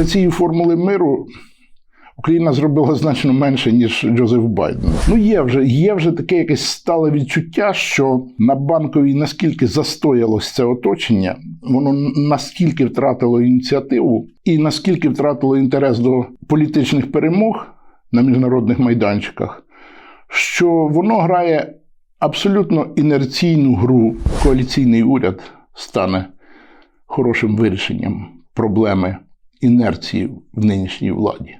Для цієї формули миру Україна зробила значно менше, ніж Джозеф Байден. Ну, є вже, є вже таке якесь стале відчуття, що на банковій наскільки застоялось це оточення, воно наскільки втратило ініціативу і наскільки втратило інтерес до політичних перемог на міжнародних майданчиках, що воно грає абсолютно інерційну гру. Коаліційний уряд стане хорошим вирішенням проблеми інерції в нинішній владі.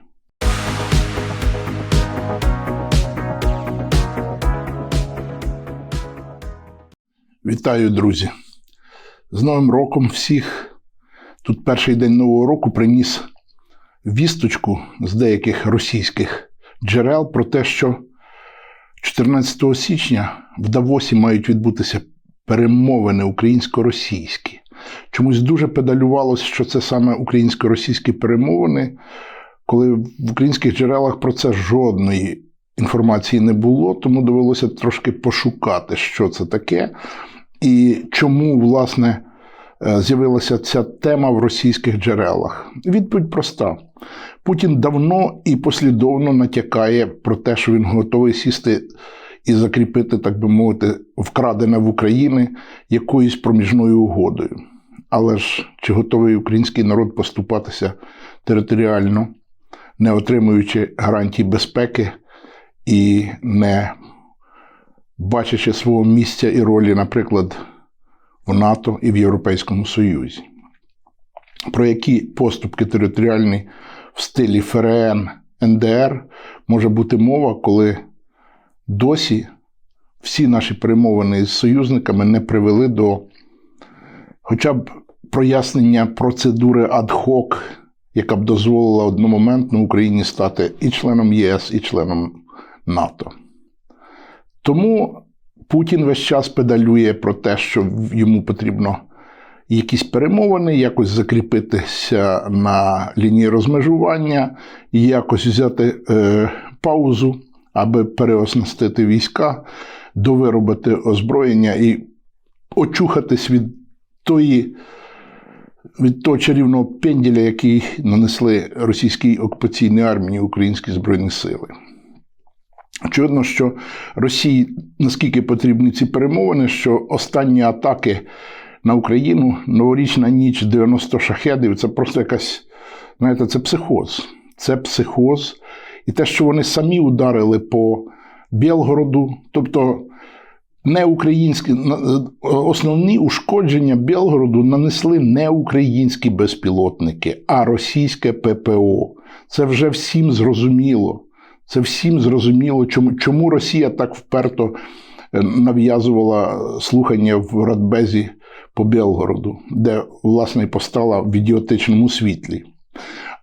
Вітаю, друзі! З Новим роком всіх. Тут перший день Нового року приніс вісточку з деяких російських джерел про те, що 14 січня в Давосі мають відбутися перемовини українсько-російські. Чомусь дуже педалювалося, що це саме українсько-російські перемовини, коли в українських джерелах про це жодної інформації не було, тому довелося трошки пошукати, що це таке, і чому, власне, е, з'явилася ця тема в російських джерелах. Відповідь проста: Путін давно і послідовно натякає про те, що він готовий сісти. І закріпити, так би мовити, вкрадене в Україні якоюсь проміжною угодою. Але ж чи готовий український народ поступатися територіально, не отримуючи гарантій безпеки і не бачачи свого місця і ролі, наприклад, в НАТО і в Європейському Союзі? Про які поступки територіальні в стилі ФРН НДР може бути мова, коли досі всі наші перемовини з союзниками не привели до хоча б прояснення процедури ад-хок, яка б дозволила одномоментно Україні стати і членом ЄС, і членом НАТО. Тому Путін весь час педалює про те, що йому потрібно якісь перемовини, якось закріпитися на лінії розмежування, якось взяти е, паузу, аби переоснастити війська, довиробити озброєння і очухатись від тої. Від того чарівного пенділя, який нанесли російській окупаційній армії українські збройні сили. Очевидно, що Росії наскільки потрібні ці перемовини, що останні атаки на Україну, новорічна ніч 90 шахедів це просто якась, знаєте, це психоз. Це психоз. І те, що вони самі ударили по Білгороду, тобто не українські основні ушкодження Білгороду нанесли не українські безпілотники, а російське ППО. Це вже всім зрозуміло. Це всім зрозуміло, чому чому Росія так вперто е, нав'язувала слухання в Радбезі по Білгороду, де, власне, постала в ідіотичному світлі.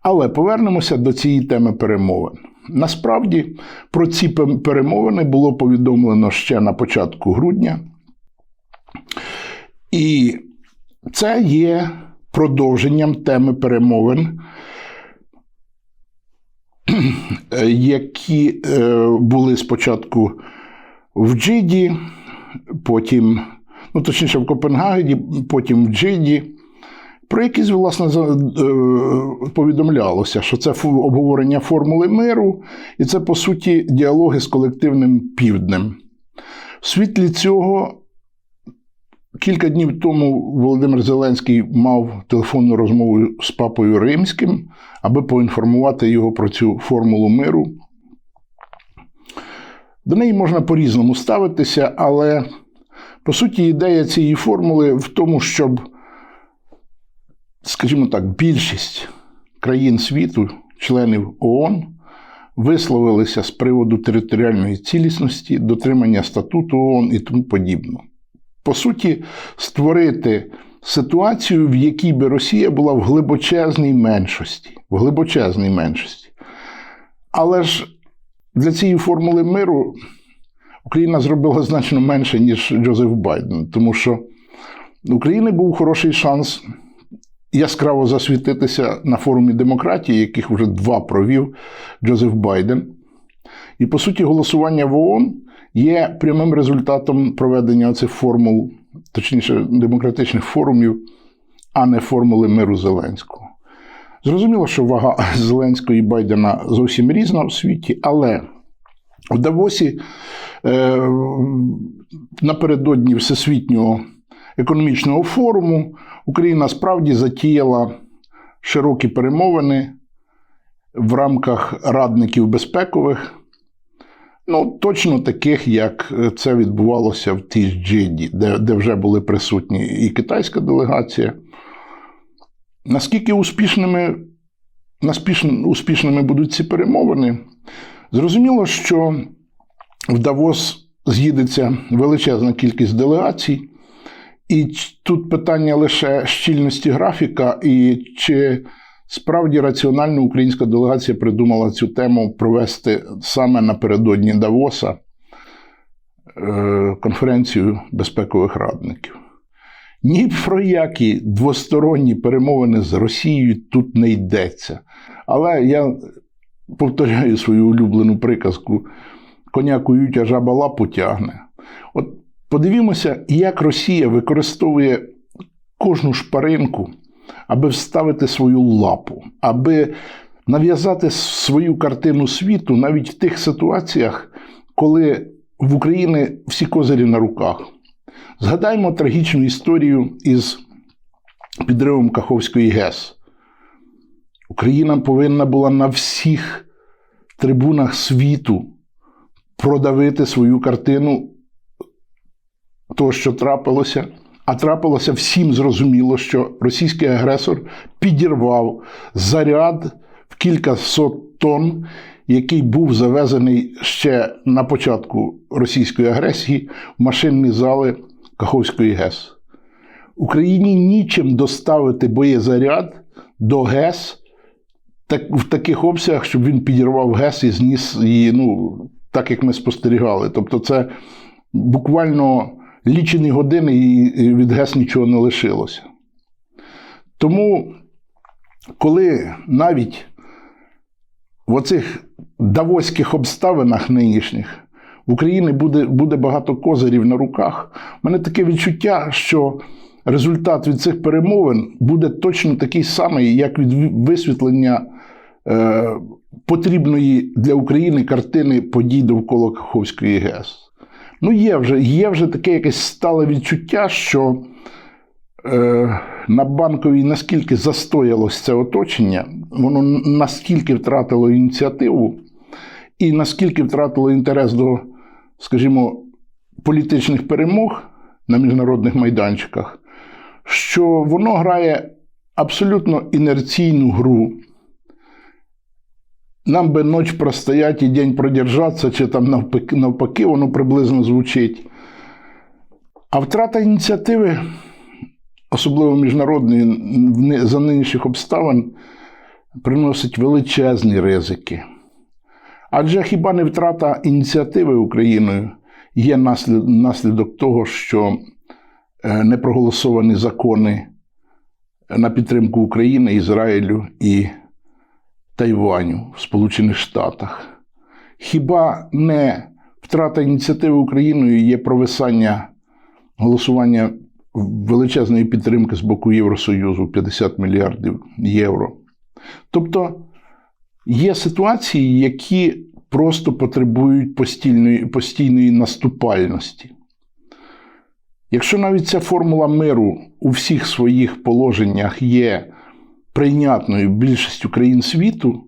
Але повернемося до цієї теми перемовин. Насправді про ці перемовини було повідомлено ще на початку грудня. І це є продовженням теми перемовин, які е, були спочатку в Джиді, потім, ну точніше, в Копенгагені, потім в Джиді. Про якісь, власне, е, повідомлялося, що це обговорення формули миру, і це, по суті, діалоги з колективним півднем. В світлі цього кілька днів тому Володимир Зеленський мав телефонну розмову з папою Римським, аби поінформувати його про цю формулу миру. До неї можна по-різному ставитися, але, по суті, ідея цієї формули в тому, щоб скажімо так, більшість країн світу, членів ООН, висловилися з приводу територіальної цілісності, дотримання статуту ООН і тому подібне. По суті, створити ситуацію, в якій би Росія була в глибочезній меншості. В глибочезній меншості. Але ж для цієї формули миру Україна зробила значно менше, ніж Джозеф Байден, тому що України був хороший шанс яскраво засвітитися на форумі демократії, яких вже два провів Джозеф Байден. І, по суті, голосування в ООН є прямим результатом проведення цих формул, точніше, демократичних форумів, а не формули миру Зеленського. Зрозуміло, що вага Зеленського і Байдена зовсім різна у світі, але в Давосі е, напередодні Всесвітнього економічного форуму Україна справді затіяла широкі перемовини в рамках радників безпекових, ну, точно таких, як це відбувалося в тій ж де, де вже були присутні і китайська делегація. Наскільки успішними, успішними будуть ці перемовини? Зрозуміло, що в Давос з'їдеться величезна кількість делегацій, і тут питання лише щільності графіка, і чи справді раціонально українська делегація придумала цю тему провести саме напередодні Давоса е, конференцію безпекових радників. Ні про які двосторонні перемовини з Росією тут не йдеться. Але я повторяю свою улюблену приказку: коня кують, а жаба лапу тягне. От подивімося, як Росія використовує кожну шпаринку, аби вставити свою лапу, аби нав'язати свою картину світу навіть в тих ситуаціях, коли в Україні всі козирі на руках. Згадаймо трагічну історію із підривом Каховської ГЕС. Україна повинна була на всіх трибунах світу продавити свою картину того, що трапилося. А трапилося всім зрозуміло, що російський агресор підірвав заряд в кілька сот тонн, який був завезений ще на початку російської агресії в машинні зали Каховської ГЕС. Україні нічим доставити боєзаряд до ГЕС в таких обсягах, щоб він підірвав ГЕС і зніс її, ну, так як ми спостерігали. Тобто, це буквально лічені години і від ГЕС нічого не лишилося. Тому, коли навіть в оцих давоських обставинах нинішніх в Україні буде буде багато козирів на руках, у мене таке відчуття, що результат від цих перемовин буде точно такий самий, як від висвітлення е, потрібної для України картини подій довкола Каховської ГЕС. Ну, є вже є вже таке якесь стале відчуття, що е, на банковій наскільки застоялось це оточення, воно наскільки втратило ініціативу, і наскільки втратило інтерес до, скажімо, політичних перемог на міжнародних майданчиках, що воно грає абсолютно інерційну гру. Нам би ніч простоять і день продержатися, чи там навпаки, навпаки, воно приблизно звучить. А втрата ініціативи, особливо міжнародної, за нинішніх обставин, приносить величезні ризики. Адже хіба не втрата ініціативи Україною є наслідок того, що е, не проголосовані закони на підтримку України, Ізраїлю і Тайваню в Сполучених Штатах. Хіба не втрата ініціативи Україною є провисання голосування величезної підтримки з боку Євросоюзу 50 мільярдів євро? Тобто є ситуації, які просто потребують постійної, постійної наступальності. Якщо навіть ця формула миру у всіх своїх положеннях є прийнятною більшістю країн світу,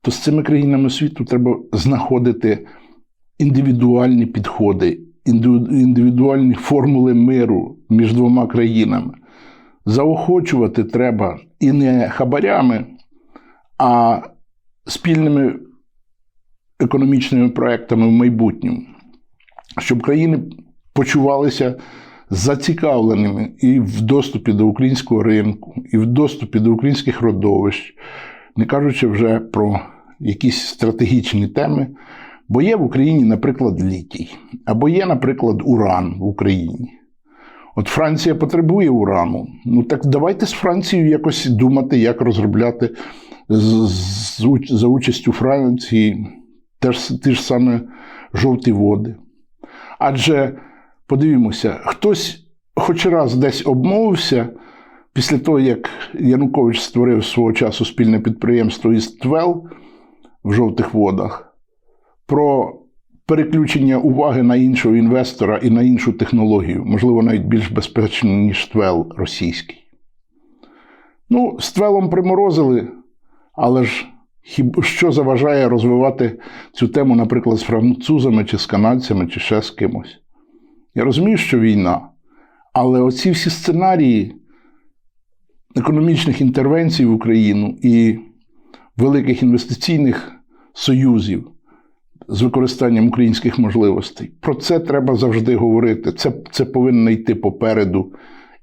то з цими країнами світу треба знаходити індивідуальні підходи, індивідуальні формули миру між двома країнами. Заохочувати треба і не хабарями, а спільними економічними проектами в майбутньому, щоб країни почувалися зацікавленими і в доступі до українського ринку, і в доступі до українських родовищ, не кажучи вже про якісь стратегічні теми. Бо є в Україні, наприклад, літій, або є, наприклад, уран в Україні. От Франція потребує урану. Ну так давайте з Францією якось думати, як розробляти за участю Франції теж, ті ж саме жовті води. Адже подивімося, хтось хоч раз десь обмовився після того, як Янукович створив свого часу спільне підприємство із ТВЕЛ в жовтих водах, про переключення уваги на іншого інвестора і на іншу технологію, можливо, навіть більш безпечну, ніж ТВЕЛ російський. Ну, з ТВЕЛом приморозили, але ж що заважає розвивати цю тему, наприклад, з французами чи з канадцями, чи ще з кимось? Я розумію, що війна, але оці всі сценарії економічних інтервенцій в Україну і великих інвестиційних союзів з використанням українських можливостей. Про це треба завжди говорити. Це, це повинно йти попереду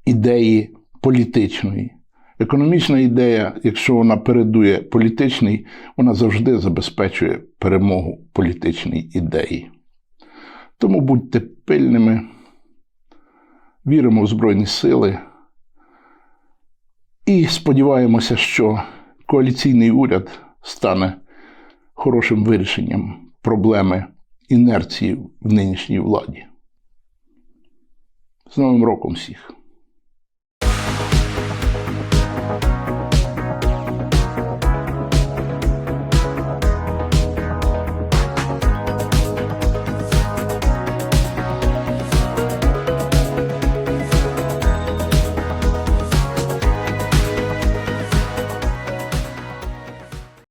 ідеї політичної. Економічна ідея, якщо вона передує політичній, вона завжди забезпечує перемогу політичній ідеї. Тому будьте пильними, віримо в Збройні Сили і сподіваємося, що коаліційний уряд стане хорошим вирішенням проблеми інерції в нинішній владі. З Новим роком всіх!